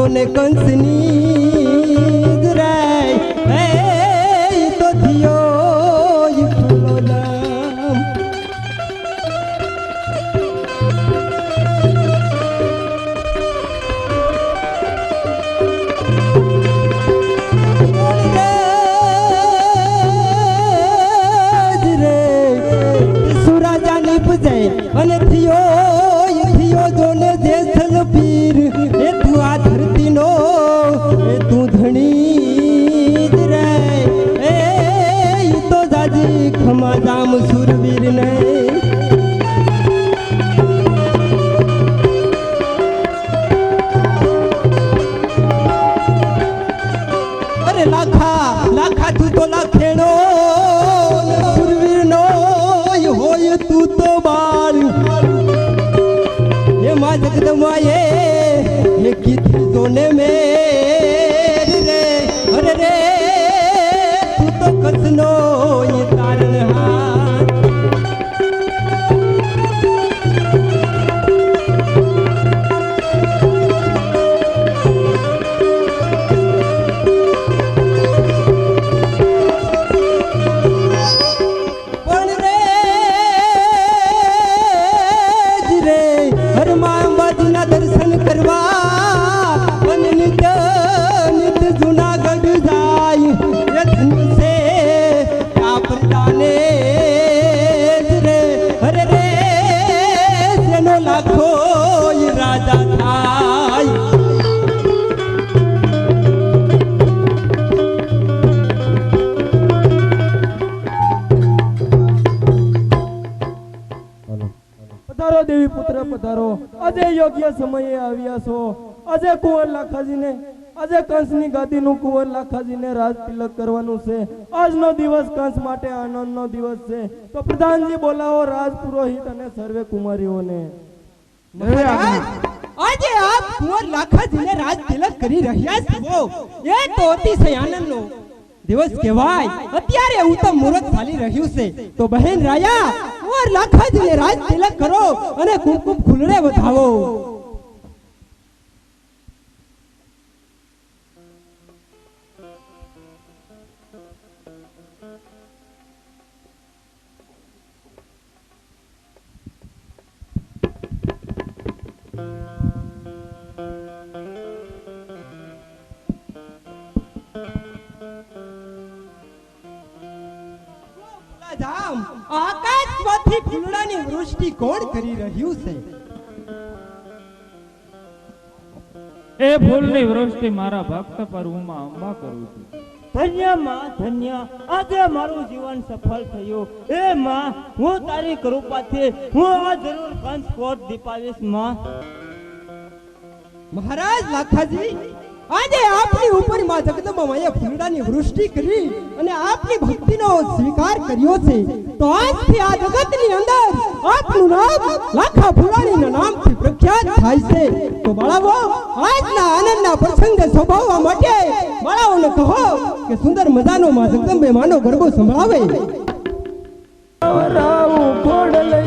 તો ને ખમા જામ સુરવીર ને અરે લાખા લાખા તું તો લાખેડો સુરવીરનો હોય તું તો બાર એ માં જગદમાએ એ કીધી ને મેર પધારો, દેવી પુત્ર, પધારો. આજે યોગ્ય સમયે આવ્યા છો. આજે કુંવર લાખાજીને, આજે કંસની ગાદીનું કુંવર લાખાજીને રાજ તિલક કરવાનું છે. આજનો દિવસ કંસ માટે આનંદનો દિવસ છે. તો પ્રધાનજી, બોલાવો રાજ પુરોહિત અને સર્વે કુમારીઓને. આજે આપ કુંવર લાખાજીને રાજ તિલક કરી રહ્યા છો. એ તો અતિશય આનંદનો દિવસ કહેવાય. અત્યારે ઉત્તમ મુહૂર્ત ચાલી રહ્યું છે. તો બહેન રાયા કુંવર લાખાજીને રાજ તિલક કરો અને કુમકુમ ખુલડે વધાવો. જામ આકાશમાંથી ફૂલડાની વૃષ્ટિ કોણ કરી રહ્યું છે? એ ફૂલની વૃષ્ટિ મારા ભક્ત પર હું માં અંબા કરું છું. ધન્યમાં ધન્ય. આજે મારું જીવન સફળ થયું. એ માં હું તારી કૃપાથી હું આ જરૂર કંસ કોટ દીપાવીશમાં. મહારાજ લાખાજી આજે આપની ઉપરમાં જગદંબામાએ ફૂલડાની વૃષ્ટિ કરી અને આપની ભક્તિનો સ્વીકાર કર્યો છે. તો આજથી આ જગતની અંદર આપનું નામ લાખા ફૂલાણીના નામથી પ્રખ્યાત થાય છે. તો બાળાઓ, આજના આનંદના પ્રસંગે શોભાવવા માટે બાળાઓને કહો કે સુંદર મજાનો માં જગદંબે માનો ગરબો સંભળાવે. રાવ ખોડલયાઈનો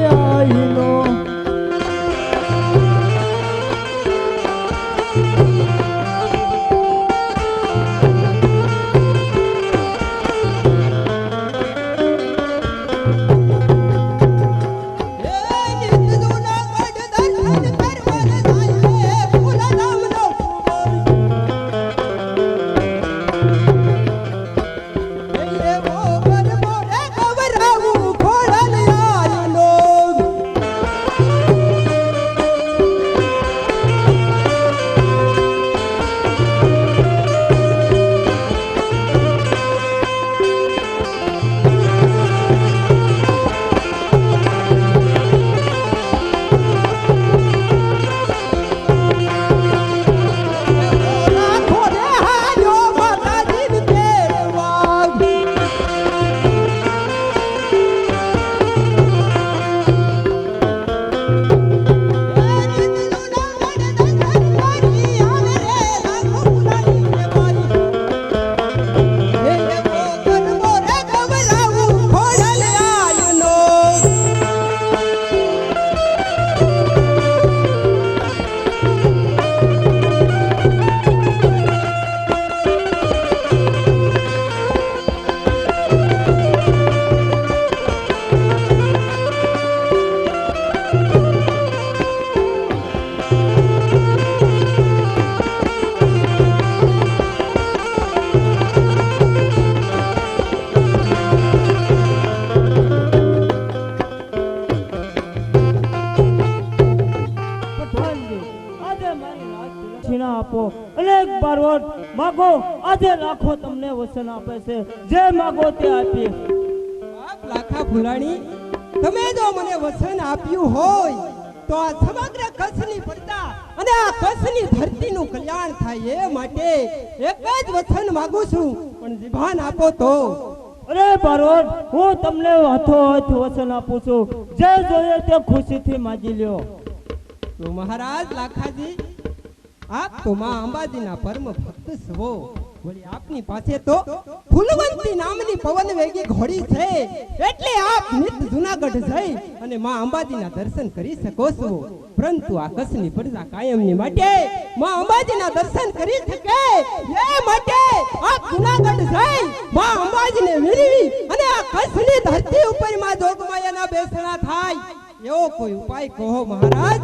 આજે તમને વચન આપે છે. જે માગો તે આપીશ બાપ લાખા ફુલાણી તમે જો મને વચન આપ્યું હોય તો આ સમગ્ર કચ્છની પ્રજા અને આ કચ્છની ધરતીનું કલ્યાણ થાય એ માટે એક જ વચન માંગુ છું. પણ જીભાન આપો તો. અરે બારવટ હું તમને હાથો હાથ વચન આપું છું. જે જોઈએ તે ખુશીથી માગી લ્યો. તો મહારાજ લાખાજી આપ તો માં અંબાજીના પરમ ભક્ત છો. આપની પાસે તો ફૂલવંતી નામની પવન વેગી ઘોડી છે. એટલે આપ નિત જુનાગઢ જઈ અને માં અંબાજીના દર્શન કરી શકો છો. પરંતુ આ કચ્છની પ્રજા કાયમની માટે માં અંબાજીના દર્શન કરી શકે એ માટે આપ જુનાગઢ જઈ માં અંબાજીને મેળવી અને આ કચ્છની ધરતી ઉપરમાં જોગમાયાના બેસણા થાય. એવો કોઈ ઉપાય કહો મહારાજ?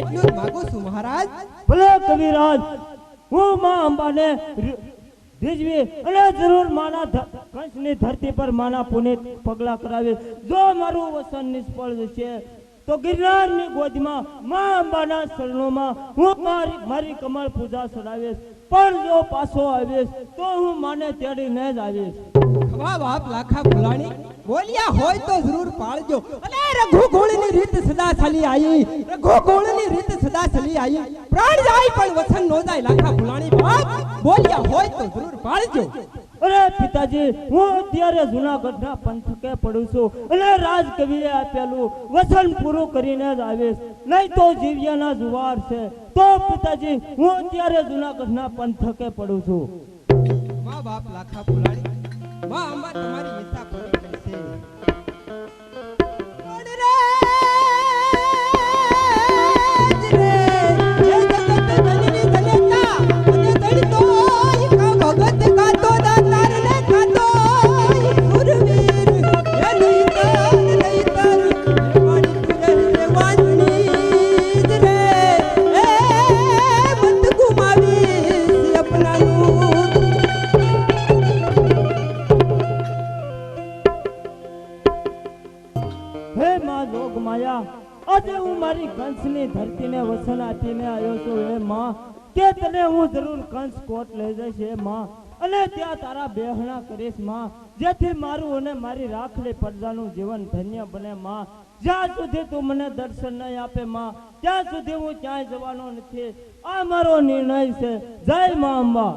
એટલું જ માગું છું મહારાજ. ભલે કવિરાજ, હું માં અંબાને રીઝવી અને જરૂર માના કંસની ધરતી પર માના પુનિત પગલા કરાવીશ જો મારું વસન નિષ્ફળ જશે, તો ગિરનારની ગોદમાં માં અંબાના શરણોમાં હું મારી મારી કમળ પૂજા ચડાવીશ. પણ જો પાછો આવીશ, તો હું માને તેડીને જ આવીશ. ખવા બાપ લાખા ફુલાણી. બોલ્યા હોય તો જરૂર પાળજો. અને રઘુ ગોળની રીત સદા ચાલી આવી. રઘુ ગોળની રીત સદા ચાલી આવી પ્રાણ જાય પણ વસન નો જાય. લાખા ફુલાણી બાપ. બોલ્યા હોય તો જરૂર પાળજો. અરે પિતાજી હું અત્યારે જુનાગઢના પંથકે પડું છું અને રાજકવિએ આપેલું વચન પૂરું કરીને જ આવીશ. નહીં તો જીવ્યાના જુવાર છે. તો પિતાજી હું અત્યારે જુનાગઢના પંથકે પડું છું. મા બાપ લાખા ફુલાણી. મા અંબા તમારી ઈચ્છા પૂરી કરશે ગણરાજ કરીશમાં. જેથી મારું અને મારી રાખડી પ્રજાનું જીવન ધન્ય બને માં. જ્યાં સુધી તું મને દર્શન નહીં આપે માં ત્યાં સુધી હું ક્યાંય જવાનો નથી. આ મારો નિર્ણય છે. જય માં અંબા.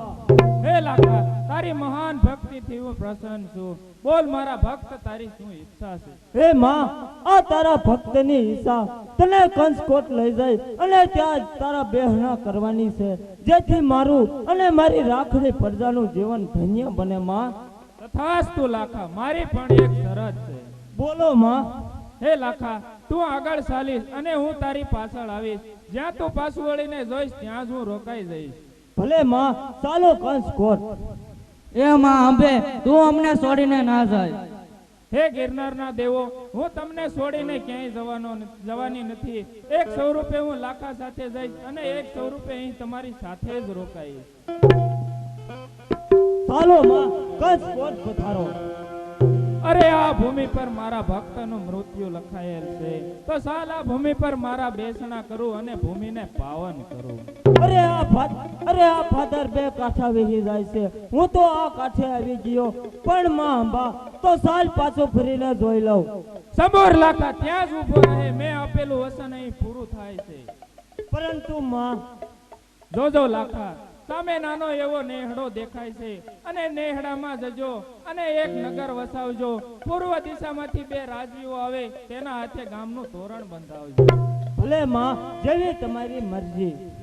હે લાખા તારી મહાન ભક્તિથી હું પ્રસન્ન છું. બોલ મારા ભક્ત તારી શું ઈચ્છા છે? હે માં આ તારા ભક્તની ઈચ્છા. તને કંસકોટ લઈ જાય અને ત્યાં તારા બેહણા કરવાની છે. જેથી મારું અને મારી રાખડી પ્રજાનું જીવન ધન્ય બને માં. તથાસ્તુ લાખા. મારી પણ એક શરત છે. બોલો માં. હે લાખા તું આગળ ચાલીશ અને હું તારી પાછળ આવીશ. જ્યાં તું પાછું વળીને જોઈશ ત્યાં જ હું રોકાઈ જઈશ. ભલે માં ચાલો કંસકોટ એ માં અંબે તું અમને છોડીને ના જાય. હે ગિરનારના દેવો હું તમને છોડીને ક્યાંય જવાનો જવાની નથી. એક સ્વરૂપે હું લાખા સાથે જઈશ અને એક સ્વરૂપે અહીં તમારી સાથે જ રોકાઈશ. ચાલો માં કંસકોટ પધારો. અરે આ ભૂમિ પર મારા ભક્તનું મૃત્યુ લખાયેલ છે. તો સાલ ભૂમિ પર મારા બેસણા કરું અને ભૂમિને પાવન કરું. અરે આ અરે આ ફાધર બે કાઠા વેહી જાય છે. હું તો આ કાઠે આવી ગયો. પણ માં અંબા તો સાલ પાછો ફરીને જોઈ લઉં. સમોર લાખા ત્યાં જ ઊભો રહે. મેં આપેલું વસન અહીં પૂરું થાય છે. પરંતુ માં જોજો લાખા સામે નાનો એવો નેહડો દેખાય છે. અને નેહડામાં જજો અને એક નગર વસાવજો. પૂર્વ દિશામાંથી બે રાજવીઓ આવે, તેના હાથે ગામનું તોરણ બંધાવજો. ભલે માં, જેવી તમારી મરજી.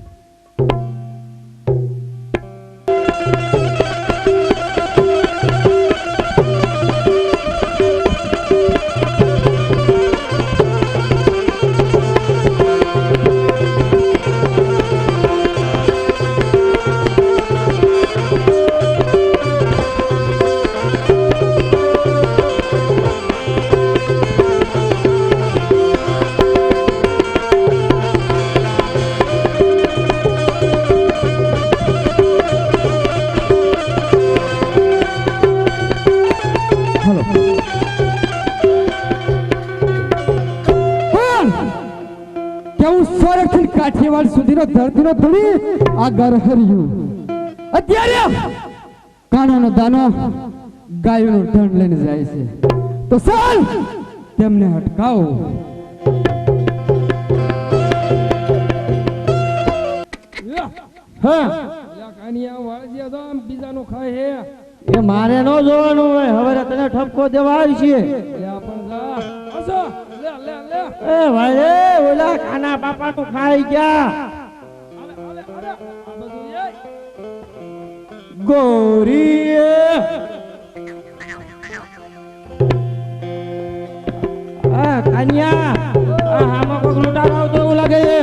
સુધીનો ધરતીનો ધૂળી, આ ઘર હર્યું. અત્યારે કાણાનો દાનો ગાયોનો ઢંઢ લઈને જાય છે. તો ચાલ, તેમને અટકાવો હા. કાનિયા વાળજિયા તો આમ બીજાનું ખાય હે એ મારે ન જોવાનું હવે તને ઠપકો દેવા આવી ખાઈ ગયા. ગોરી આ કન્યા આ આમાં કોક લૂંટારો આવતો એવું લાગે છે.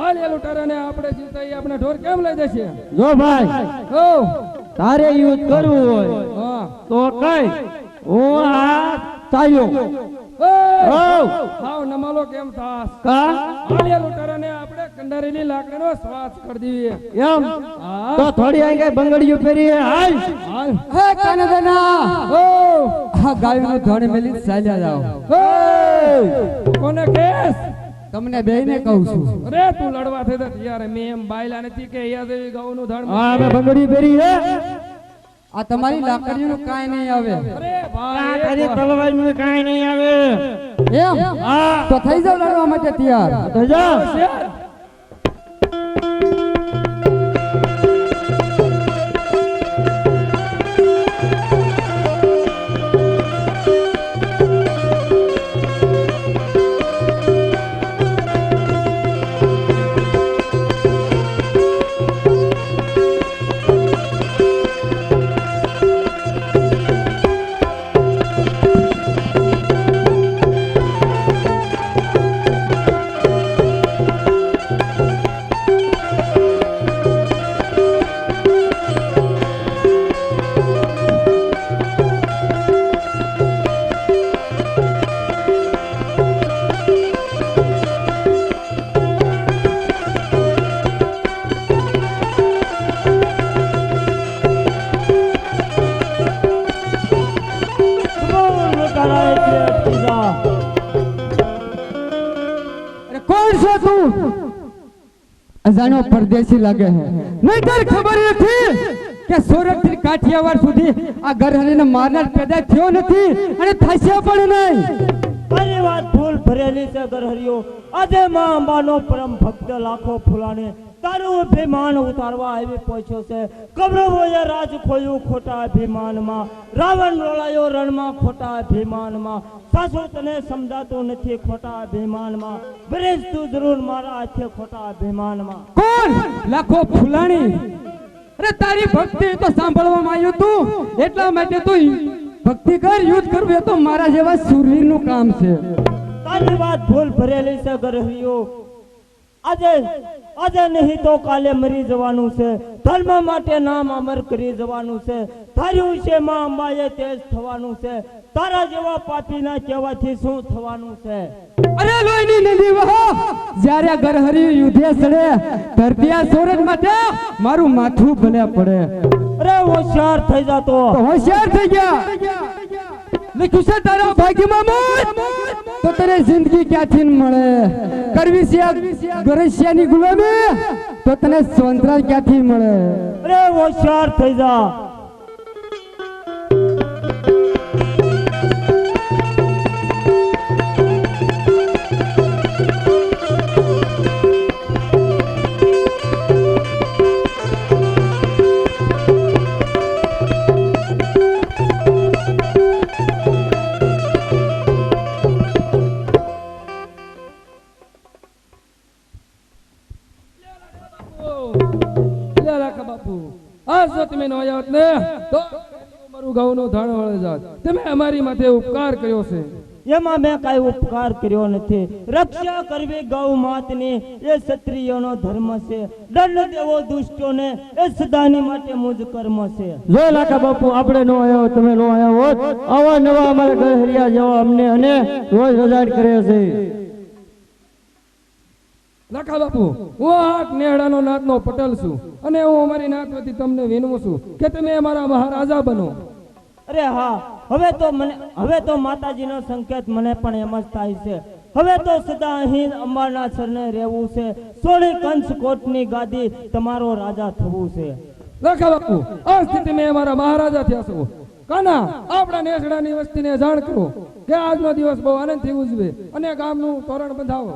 હાલ એ લૂંટારાને આપણે જીવતા એ આપણે ઢોર કેમ લઈ જશે? જો ભાઈ ઓ તારે યુદ્ધ કરવું હોય તો કઈ હું આ તાયો હાવ નમાલો કેમ થાસ કા? હાલ એ લૂંટારાને આપણે કંડારેલી લાકડીનો શ્વાસ કરી દઈએ. એમ? હા. તો થોડી અહીં કઈ બંગડીયું હાલ. હાલ. હે કાનાદાના. ઓ આ ગાયોનો ધણ મેલી ચાલ્યા જાઓ. કોને કેસ? તમને બેયને કહું છું. અરે તું લડવા થઈ તો યાર. મેં એમ બાયલા નથી કે અહીંયા જેવી ગૌ નું હા અમે બંગડી ફેરી હે. આ તમારી લાકડીનું કાઈ નહીં આવે. અરે ભાઈ કરી તલવારનું કાંઈ નહીં આવે. એમ? હા તો થઈ જાવ લડવા માટે તૈયાર. થઈ જા અજાણ્યો પરદેશી લાગે નહીતર ખબર નથી કે સુરતથી કાઠિયાવાડ સુધી આ ગરહરીને મારનાર પેદા થયો નથી અને થશે પણ નહીં તારી વાત ફૂલ ભરેલી છે ગરહરીઓ આજે માં અંબાનો પરમ ભક્ત લાખો ફૂલાને તારું અભિમાન ઉતારવા આવી પહોંચ્યો છે. કૌરવોએ રાજ ખોયું ખોટા અભિમાનમાં. રાવણ રોળાયો રણમાં ખોટા અભિમાનમાં. સાસુ તને સમજાતું નથી ખોટા અભિમાનમાં. બ્રેજ તું જરૂર મારા હાથે ખોટા અભિમાનમાં. કોણ? લાખો ફૂલાણી. અરે તારી ભક્તિ તો સાંભળવામાં આવ્યું તું. એટલા માટે તો ભક્તિ કર યુદ્ધ કરવું એ તો મારા જેવા સુરવીરનું કામ છે. તારી વાત ભૂલ ભરેલી છે ગરહરિયો આજે આજે નહીં તો કાલે મરી જવાનું છે. ધર્મ માટે નામ અમર કરી જવાનું છે. ધાર્યું છે માં અંબાએ તેજ થવાનું છે. તારા જેવા પાપીના કહેવાથી શું થવાનું છે? અરે લોહીની નદી વહો. જ્યારે ગરહરી યુદ્ધે સડે ધરતી આ માટે મારું માથું ભલે પડે. અરે હોશિયાર થઈ જતો હોશિયાર થઈ ગયા લખ્યું છે તારા ભાગ્યમાં મોત? તો તને જિંદગી ક્યાંથી મળે? કરવી છે ગરસિયાની ગુલામી? તો તને સ્વતંત્ર ક્યાંથી મળે? અરે, હોશિયાર થઈ જા. તમે અમારી માથે ઉપકાર કર્યો છે. એમાં મેં કાંઈ ઉપકાર કર્યો નથી. રક્ષા કરવી ગૌ માતની એ ક્ષત્રિયનો ધર્મ છે. દંડ દેવો દુષ્ટોને એ સદાની માટે મુજ કર્મ છે. જો લાખા બાપુ આપણે નો આવ્યો તમે નો આવ્યા હોત. આવા નવા અમારે ઘર હરિયા જવા અમને અને રોજ રજાડ કરે છે. લાખા બાપુ હું આઠ નેહડાનો નાથનો પટેલ છું અને હું અમારી નાથ વતી તમને વિનવું છું કે તમે અમારા મહારાજા બનો. અરે હા, હવે તો મને હવે તો માતાજીનો સંકેત મને પણ એમ જ થાય છે. હવે તો સદા અહીં અંબાના સરને રહેવું છે. સોળી કંસ કોટની ગાદી તમારો રાજા થવું છે. લખા બાપુ, આ સ્થિતિ મેં અમારા મહારાજા થયા છો. કાના, આપણા નેસડાની વસ્તીને જાણ કરો કે આજનો દિવસ બહુ આનંદથી ઉજવે અને ગામનું તોરણ બંધાવો.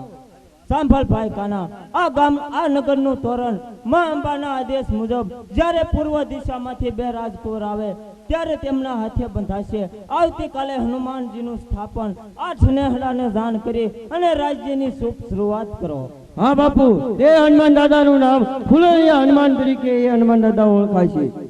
સાંભળ ભાઈ કાના. આ ગામ, આ નગરનું તોરણમાં અંબાના આદેશ મુજબ જ્યારે પૂર્વ દિશામાંથી બે રાજકુંવર આવે, ત્યારે તેમના હાથે બંધાશે. આવતીકાલે હનુમાનજીનું સ્થાપન. આ નેહડાને દાન કરી અને રાજ્યની શુભ શરૂઆત કરો. હા બાપુ એ હનુમાન દાદાનું નામ ફૂલોરિયા હનુમાન તરીકે એ હનુમાન દાદા ઓળખાય છે.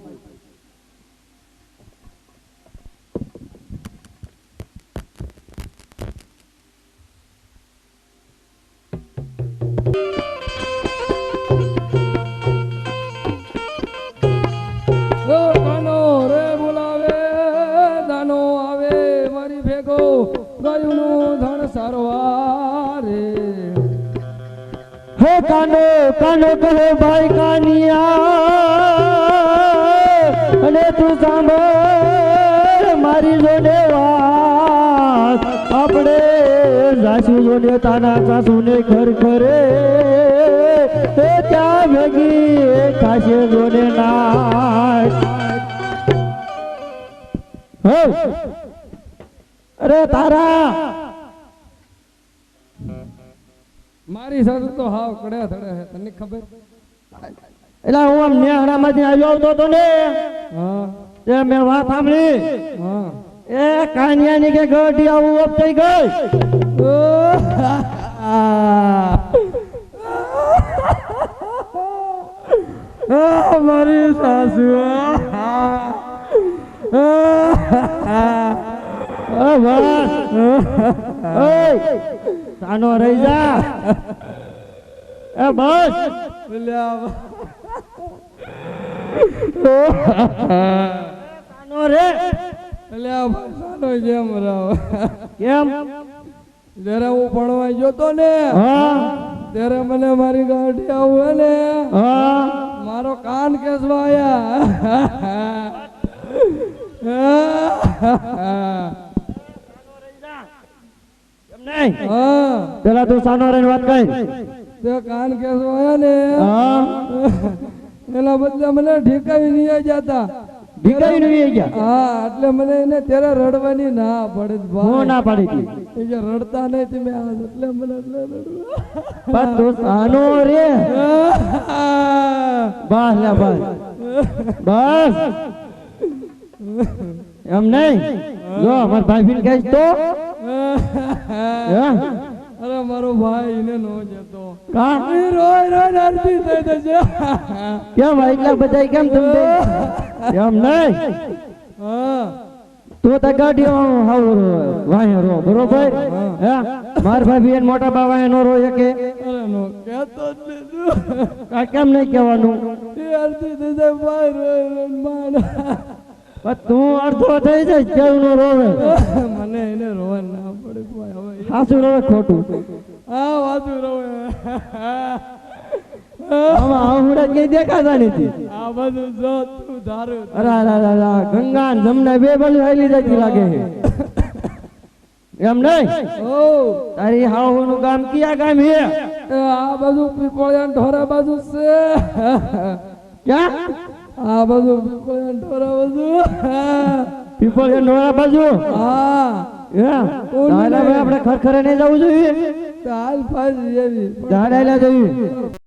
ભેગો ગાયુંનું ધણ સારવા રે હે કાનો કાનો કહે, ભાઈ કાનિયા, અને તું સાંભળ મારી જોડે વાત. આપણે સાસુ જોડે તારા સાસુ ને ઘર. કરે એ ત્યાં ભેગી કાશે જોડે ના હે. અરે તારા. મારી સાથે તો હાવ કડ્યા ધડે હે તને ખબર? એટલે હું આમ નેહડામાંથી આવ્યો આવતો હતો ને એ મેં વાત સાંભળી. એ એ કાનિયાની કે ગઢી આવું અપ થઈ ગઈ. મારી સાસુ આ બસ ઓય. સાનો રહી જા. એ બસ. સાનો રે. એટલે આ સાનો જેમ રાવ કેમ? જ્યારે હું ભણવા જતો ને હા. ત્યારે મને મારી ગાડી આવું ને. મારો કાન કેસવા આયા. કેમ નહીં. હા પેલા તું સાનો રહીને વાત કઈ તે કાન કેસવા આયા ને હા. એના બદલે મને ઠીકાવી નહીં જતા. ભીખાઈ નહીં ગયા? હા એટલે મને એને ત્યારે રડવાની ના પડે હું ના પાડી હતી? એ રડતા નહીં તમે આ એટલે મને એટલે પણ તું સાનો રે. બસ લે બસ બસ. એમ નહીં? જો અમાર ભાઈ બિન કહીશ તો? હે? અરે મારો ભાઈ એને નો જતો. કા રોય રોય અરજી થઈ જશે. કેમ એટલા બધા કેમ તમને એમ નહીં? હા. તું તો ગાડીઓ હાવ વાય રો બરોબર? હે. માર ભાઈ બેન મોટા બાવા એનો નો રો કે અરે નો કહેતો જ નહીં કા કેમ નહીં કહેવાનું? એ અરજી થઈ જાય ભાઈ રોય રોય માન પણ તું અડધો થઈ જાય કેવું રોવે? મને એને રોવા ના પડે ભાઈ હવે સાસુ રોવે ખોટું? આ વાતું રોવે. આમાં આવડા કઈ દેખાતા નથી. આ બધું જો તું ધારું. અરે અરે અરે અરે, ગંગા ને જમના બે બાજુ હાલી જતી લાગે છે. એમ નહીં? ઓ. તારી હાહુનું ગામ ક્યાં ગામ હે આ બધું પીપળિયા ઢોરા બાજુ છે. ક્યાં? આ બધું પીપળિયા ઢોરા બાજુ. પીપળ ઢોરા બાજુ? હા. આપણે ખરખરે નહીં જવું જોઈએ? હાલ ફાજી એવી. ઝાડાયેલા જઈએ?